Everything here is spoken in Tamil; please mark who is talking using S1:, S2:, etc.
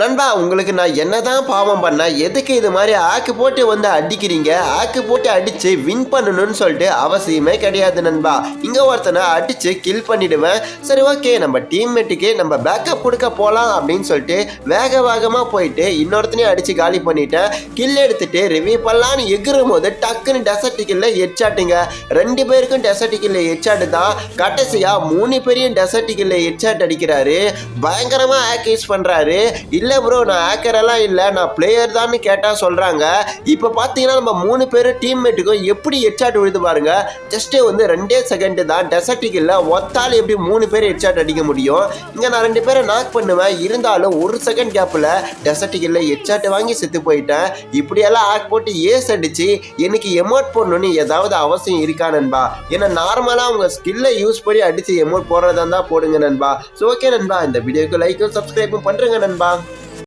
S1: நண்பா உங்களுக்கு நான் என்னதான் பாவம் பண்ண எதுக்கு இது மாதிரி ஆக்கு போட்டு வந்து அடிக்கிறீங்க? ஆக்கு போட்டு அடிச்சு வின் பண்ணணும்னு சொல்லிட்டு அவசியமே கிடையாது நண்பா. இங்க ஒருத்தனை அடிச்சு கில் பண்ணிடுவேன். சரி ஓகே நம்ம டீம்மேட்டுக்கு நம்ம பேக்கப் கொடுக்க போலாம் அப்படின்னு சொல்லிட்டு வேக வேகமா போயிட்டு இன்னொருத்தனையும் அடிச்சு காலி பண்ணிட்டேன். கில் எடுத்துட்டு ரிவ்யூ பண்ணலான்னு எகிரும் போது டக்குன்னு டெசர்ட் கில்ல ஹெட்ஷாட்டுங்க ரெண்டு பேருக்கும் டெசர்ட் கில்ல தான். கடைசியா மூணு பேரையும் டெசர்ட் கில்ல ஹெட்ஷாட் அடிக்கிறாரு. பயங்கரமா ஆக் யூஸ் பண்றாரு. இல்லை ப்ரோ நான் ஆக்கரெல்லாம் எல்லாம் நான் பிளேயர் தான் கேட்டால் சொல்கிறாங்க இப்போ பார்த்தீங்கன்னா நம்ம மூணு பேரும் டீம்மேட்டுக்கும் எப்படி ஹெட்ஷாட் விழுது பாருங்க. ஜஸ்ட்டு வந்து ரெண்டே செகண்டு தான். டெசர்ட்டிக் இல்லை ஒத்தால் எப்படி மூணு பேர் ஹெட்ஷாட் அடிக்க முடியும்? இங்கே நான் ரெண்டு பேரை நாக் பண்ணுவேன். இருந்தாலும் ஒரு செகண்ட் கேப்பில் டெசர்ட்டிக் இல்லை ஹெட்ஷாட் வாங்கி செத்து போயிட்டேன். இப்படியெல்லாம் ஆக் போட்டு ஏஸ் அடிச்சு எனக்கு எமோட் போடணும்னு ஏதாவது அவசியம் இருக்கா நண்பா? ஏன்னா நார்மலாக அவங்க ஸ்கில்லை யூஸ் பண்ணி அடித்து எமோட் போடுறதா இருந்தால் போடுங்க நண்பா. ஸோ ஓகே நண்பா. இந்த வீடியோக்கு லைக்கும் சப்ஸ்கிரைபும் பண்ணுறேங்க நண்பா.